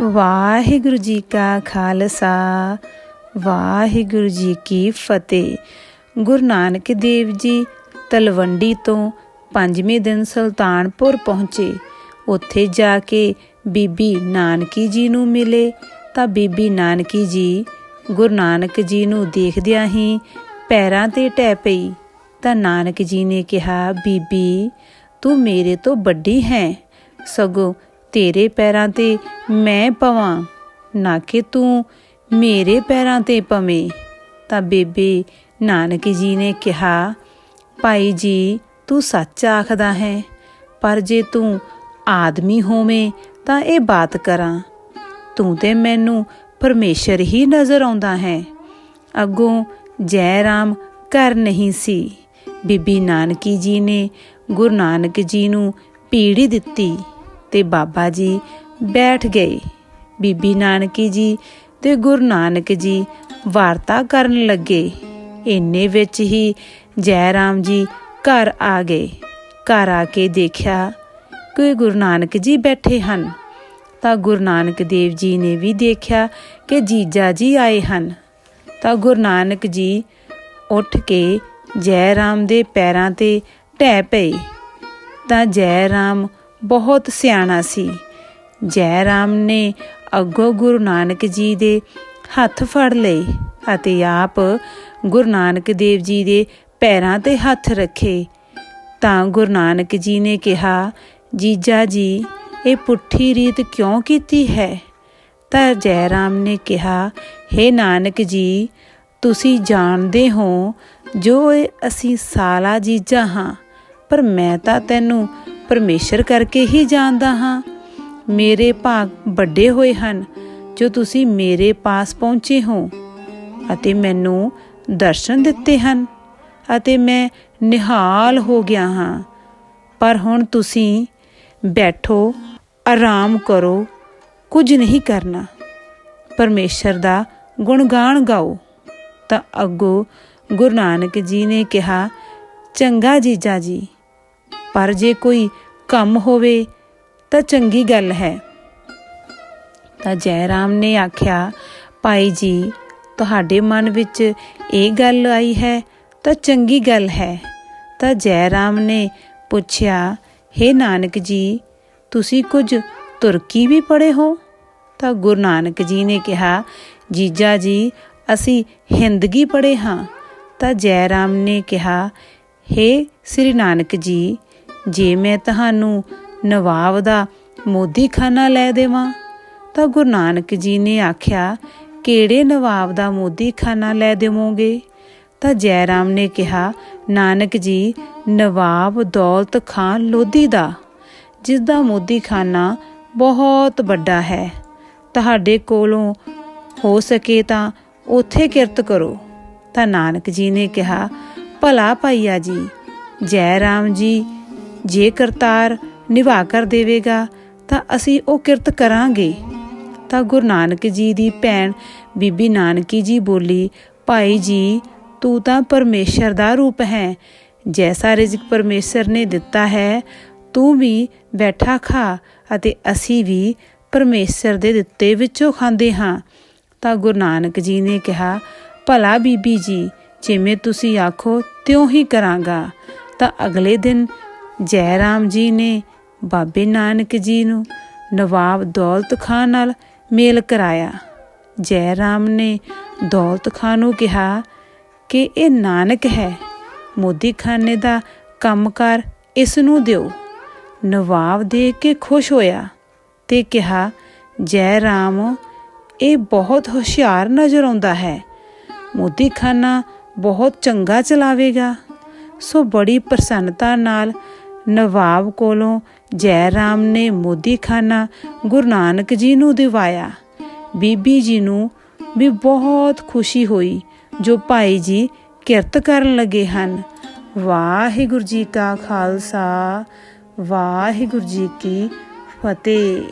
ਵਾਹਿਗੁਰੂ ਜੀ ਕਾ ਖਾਲਸਾ, ਵਾਹਿਗੁਰੂ ਜੀ ਕੀ ਫਤਿਹ। ਗੁਰੂ ਨਾਨਕ ਦੇਵ ਜੀ ਤਲਵੰਡੀ ਤੋਂ ਪੰਜਵੇਂ ਦਿਨ ਸੁਲਤਾਨਪੁਰ ਪਹੁੰਚੇ। ਉੱਥੇ ਜਾ ਕੇ ਬੀਬੀ ਨਾਨਕੀ ਜੀ ਨੂੰ ਮਿਲੇ। ਤਾਂ ਬੀਬੀ ਨਾਨਕੀ ਜੀ ਗੁਰੂ ਨਾਨਕ ਜੀ ਨੂੰ ਦੇਖਦਿਆਂ ਹੀ ਪੈਰਾਂ ਤੇ ਟੈ ਪਈ। ਤਾਂ ਨਾਨਕ ਜੀ ਨੇ ਕਿਹਾ, ਬੀਬੀ, ਤੂੰ ਮੇਰੇ ਤੋਂ ਵੱਡੀ ਹੈ। ਸਗੋਂ ਤੇਰੇ ਪੈਰਾਂ ਤੇ ਮੈਂ ਪਵਾਂ, ਨਾ ਕਿ ਤੂੰ ਮੇਰੇ ਪੈਰਾਂ ਤੇ ਪਵੇਂ। ਤਾਂ ਬੇਬੇ ਨਾਨਕ ਜੀ ਨੇ ਕਿਹਾ, ਭਾਈ ਜੀ, ਤੂੰ ਸੱਚ ਆਖਦਾ ਹੈ, ਪਰ ਜੇ ਤੂੰ ਆਦਮੀ ਹੋਵੇਂ ਤਾਂ ਇਹ ਬਾਤ ਕਰਾਂ। ਤੂੰ ਤੇ ਮੈਨੂੰ ਪਰਮੇਸ਼ਰ ਹੀ ਨਜ਼ਰ ਆਉਂਦਾ ਹੈ। ਅੱਗੋਂ ਜੈ ਰਾਮ ਘਰ ਨਹੀਂ ਸੀ। ਬੀਬੀ ਨਾਨਕੀ ਜੀ ਨੇ ਗੁਰੂ ਨਾਨਕ ਜੀ ਨੂੰ ਪੀੜੀ ਦਿੱਤੀ। ਤੇ ਬਾਬਾ ਜੀ ਬੈਠ ਗਏ। ਬੀਬੀ ਨਾਨਕੀ ਜੀ ਤੇ ਗੁਰੂ ਨਾਨਕ ਜੀ ਵਾਰਤਾ ਕਰਨ ਲੱਗੇ। ਇੰਨੇ ਵਿੱਚ ਹੀ ਜੈ ਰਾਮ ਜੀ ਘਰ ਆ ਗਏ। ਘਰ ਆ ਕੇ ਦੇਖਿਆ ਕਿ ਗੁਰੂ ਨਾਨਕ ਜੀ ਬੈਠੇ ਹਨ। ਤਾਂ ਗੁਰੂ ਨਾਨਕ ਦੇਵ ਜੀ ਨੇ ਵੀ ਦੇਖਿਆ ਕਿ ਜੀਜਾ ਜੀ ਆਏ ਹਨ। ਤਾਂ ਗੁਰੂ ਨਾਨਕ ਜੀ ਉੱਠ ਕੇ ਜੈ ਰਾਮ ਦੇ ਪੈਰਾਂ ਤੇ ਢਹਿ ਪਏ। ਤਾਂ ਜੈ ਰਾਮ ਬਹੁਤ ਸਿਆਣਾ ਸੀ। ਜੈ ਰਾਮ ਨੇ ਅੱਗੋਂ ਗੁਰੂ ਨਾਨਕ ਜੀ ਦੇ ਹੱਥ ਫੜ ਲਏ ਅਤੇ ਆਪ ਗੁਰੂ ਨਾਨਕ ਦੇਵ ਜੀ ਦੇ ਪੈਰਾਂ ਤੇ ਹੱਥ ਰੱਖੇ। ਤਾਂ ਗੁਰੂ ਨਾਨਕ ਜੀ ਨੇ ਕਿਹਾ, ਜੀਜਾ ਜੀ, ਇਹ ਪੁੱਠੀ ਰੀਤ ਕਿਉਂ ਕੀਤੀ ਹੈ? ਤਾਂ ਜੈ ਰਾਮ ਨੇ ਕਿਹਾ हे ਨਾਨਕ ਜੀ, ਤੁਸੀਂ ਜਾਣਦੇ ਹੋ, ਜੋ ਇਹ ਅਸੀਂ ਸਾਲਾ ਜੀਜਾ ਹਾਂ, ਪਰ ਮੈਂ ਤਾਂ ਤੈਨੂੰ ਪਰਮੇਸ਼ਰ ਕਰਕੇ ਹੀ ਜਾਣਦਾ ਹਾਂ। ਮੇਰੇ ਭਾਗ ਵੱਡੇ ਹੋਏ ਹਨ, ਜੋ ਤੁਸੀਂ ਮੇਰੇ ਪਾਸ ਪਹੁੰਚੇ ਹੋ। ਅਤੇ ਮੈਨੂੰ ਦਰਸ਼ਨ ਦਿੱਤੇ ਹਨ, ਅਤੇ ਮੈਂ ਨਿਹਾਲ ਹੋ ਗਿਆ ਹਾਂ। ਪਰ ਹੁਣ ਤੁਸੀਂ ਬੈਠੋ, ਆਰਾਮ ਕਰੋ, ਕੁਝ ਨਹੀਂ ਕਰਨਾ। ਪਰਮੇਸ਼ਰ ਦਾ ਗੁਣਗਾਨ ਗਾਓ। ਤਾਂ ਅੱਗੋ ਗੁਰੂ ਨਾਨਕ ਜੀ ਨੇ ਕਿਹਾ, ਚੰਗਾ ਜੀਜਾ ਜੀ ਪਰ ਜੇ ਕੋਈ ਕੰਮ ਹੋਵੇ ਤਾਂ ਚੰਗੀ ਗੱਲ ਹੈ। ਤਾਂ ਜੈ ਰਾਮ ਨੇ ਆਖਿਆ, ਭਾਈ ਜੀ, ਤੁਹਾਡੇ ਮਨ ਵਿੱਚ ਇਹ ਗੱਲ ਆਈ ਹੈ ਤਾਂ ਚੰਗੀ ਗੱਲ ਹੈ। ਤਾਂ ਜੈ ਰਾਮ ਨੇ ਪੁੱਛਿਆ हे ਨਾਨਕ ਜੀ, ਤੁਸੀਂ ਕੁਝ ਤੁਰਕੀ ਵੀ ਪੜ੍ਹੇ ਹੋ? ਤਾਂ ਗੁਰੂ ਨਾਨਕ ਜੀ ਨੇ ਕਿਹਾ, ਜੀਜਾ ਜੀ, ਅਸੀਂ ਹਿੰਦਗੀ ਪੜ੍ਹੇ ਹਾਂ। ਤਾਂ ਜੈ ਰਾਮ ਨੇ ਕਿਹਾ हे ਸ੍ਰੀ ਨਾਨਕ ਜੀ ਜੇ ਮੈਂ ਤੁਹਾਨੂੰ ਨਵਾਬ ਦਾ ਮੋਦੀਖਾਨਾ ਲੈ ਦੇਵਾਂ, ਤਾਂ ਗੁਰੂ ਨਾਨਕ ਜੀ ਨੇ ਆਖਿਆ, ਕਿਹੜੇ ਨਵਾਬ ਦਾ ਮੋਦੀਖਾਨਾ ਲੈ ਦੇਵੋਗੇ? ਤਾਂ ਜੈ ਰਾਮ ਨੇ ਕਿਹਾ, ਨਾਨਕ ਜੀ, ਨਵਾਬ ਦੌਲਤ ਖਾਨ ਲੋਧੀ ਦਾ ਜਿਸ ਦਾ ਮੋਦੀਖਾਨਾ ਬਹੁਤ ਵੱਡਾ ਹੈ। ਤੁਹਾਡੇ ਕੋਲੋਂ ਹੋ ਸਕੇ ਤਾਂ ਉਥੇ ਕਿਰਤ ਕਰੋ। ਤਾਂ ਨਾਨਕ ਜੀ ਨੇ ਕਿਹਾ, ਭਲਾ ਭਾਈਆ ਜੀ ਜੈ ਰਾਮ ਜੀ ਜੇ ਕਰਤਾਰ ਨਿਭਾ ਕਰ ਦੇਵੇਗਾ, ਤਾਂ ਅਸੀਂ ਉਹ ਕਿਰਤ ਕਰਾਂਗੇ। ਤਾਂ ਗੁਰੂ ਨਾਨਕ ਜੀ ਦੀ ਭੈਣ ਬੀਬੀ ਨਾਨਕੀ ਜੀ ਬੋਲੀ, ਭਾਈ ਜੀ, ਤੂੰ ਤਾਂ ਪਰਮੇਸ਼ਰ ਦਾ ਰੂਪ ਹੈ। ਜੈਸਾ ਰਿਜ਼ਕ ਪਰਮੇਸ਼ਰ ਨੇ ਦਿੱਤਾ ਹੈ, ਤੂੰ ਵੀ ਬੈਠਾ ਖਾ ਅਤੇ ਅਸੀਂ ਵੀ ਪਰਮੇਸ਼ਰ ਦੇ ਦਿੱਤੇ ਵਿੱਚੋਂ ਖਾਂਦੇ ਹਾਂ। ਤਾਂ ਗੁਰੂ ਨਾਨਕ ਜੀ ਨੇ ਕਿਹਾ, ਭਲਾ ਬੀਬੀ ਜੀ, ਜਿਵੇਂ ਤੁਸੀਂ ਆਖੋ, ਤਿਉਂ ਹੀ ਕਰਾਂਗਾ। ਤਾਂ ਅਗਲੇ ਦਿਨ ਜੈ ਰਾਮ ਜੀ ਨੇ ਬਾਬੇ ਨਾਨਕ ਜੀ ਨੂੰ ਨਵਾਬ ਦੌਲਤ ਖਾਨ ਨਾਲ ਮੇਲ ਕਰਾਇਆ। ਜੈ ਰਾਮ ਨੇ ਦੌਲਤ ਖਾਨ ਨੂੰ ਕਿਹਾ ਕਿ ਇਹ ਨਾਨਕ ਹੈ। ਮੋਦੀ ਖਾਨੇ ਦਾ ਕੰਮਕਾਰ ਇਸ ਨੂੰ ਦਿਓ। ਨਵਾਬ ਦੇ ਕੇ ਖੁਸ਼ ਹੋਇਆ ਤੇ ਕਿਹਾ ਜੈ ਰਾਮ ਇਹ ਬਹੁਤ ਹੁਸ਼ਿਆਰ ਨਜ਼ਰ ਆਉਂਦਾ ਹੈ। ਮੋਦੀ ਖਾਨਾ ਬਹੁਤ ਚੰਗਾ ਚਲਾਵੇਗਾ। ਸੋ ਬੜੀ ਪ੍ਰਸੰਨਤਾ ਨਾਲ ਨਵਾਬ ਕੋਲੋਂ ਜੈ ਰਾਮ ਨੇ ਮੋਦੀਖਾਨਾ ਗੁਰੂ ਨਾਨਕ ਜੀ ਨੂੰ ਦਿਵਾਇਆ। ਬੀਬੀ ਜੀ ਨੂੰ ਵੀ ਬਹੁਤ ਖੁਸ਼ੀ ਹੋਈ, ਜੋ ਭਾਈ ਜੀ ਕਿਰਤ ਕਰਨ ਲੱਗੇ ਹਨ। ਵਾਹਿਗੁਰੂ ਜੀ ਕਾ ਖਾਲਸਾ, ਵਾਹਿਗੁਰੂ ਜੀ ਕੀ ਫਤਿਹ।